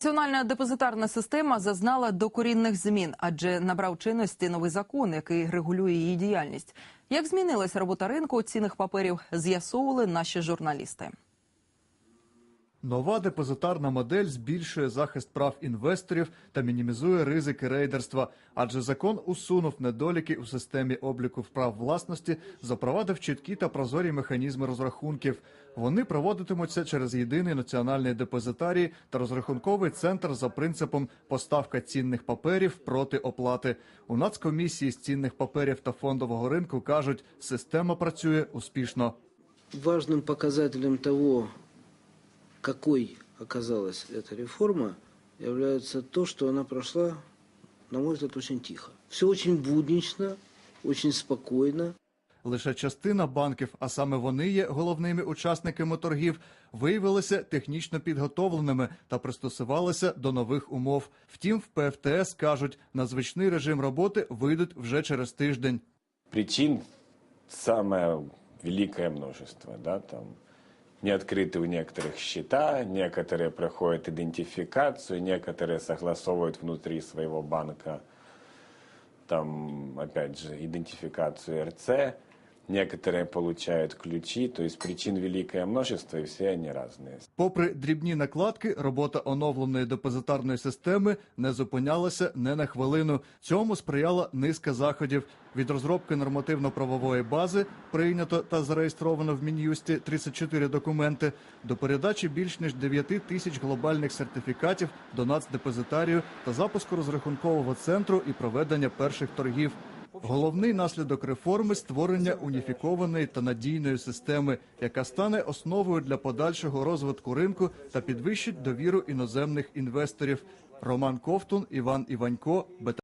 Національна депозитарна система зазнала докорінних змін, адже набрав чинності новий закон, який регулює її діяльність. Як змінилася робота ринку цінних паперів, з'ясовували наші журналісти. Нова депозитарна модель збільшує захист прав інвесторів та мінімізує ризики рейдерства, адже закон усунув недоліки у системі обліку прав власності, запровадив чіткі та прозорі механізми розрахунків. Вони проводитимуться через єдиний національний депозитарій та розрахунковий центр за принципом поставка цінних паперів проти оплати. У Нацкомісії з цінних паперів та фондового ринку кажуть, система працює успішно. Важным показателем того, какой оказалась эта реформа, является то, что она прошла, на мой взгляд, очень тихо. Все очень буднично, очень спокойно. Лише частина банків, а саме вони є головними учасниками торгів, виявилися технічно підготовленими та пристосувалися до нових умов. Втім, в ПФТС кажуть, на звичний режим роботи вийдуть вже через тиждень. Причин самое великое множество, да, там не открыты у некоторых счета, некоторые проходят идентификацию, некоторые согласовывают внутри своего банка, там, опять же, идентификацию РЦ, некоторые получают ключи, то есть причин великое множество, и все они разные. Попри дрібні накладки, робота оновленої депозитарної системи не зупинялася не на хвилину. Цьому сприяла низка заходів від розробки нормативно-правової бази, прийнято та зареєстровано в мін'юсті 34 документи, до передачі більш ніж 9 тисяч глобальних сертифікатів до нацдепозитарію та запуску розрахункового центру і проведення перших торгів. Головний наслідок реформи створення уніфікованої та надійної системи, яка стане основою для подальшого розвитку ринку та підвищить довіру іноземних інвесторів. Роман Ковтун, Іван Іванько.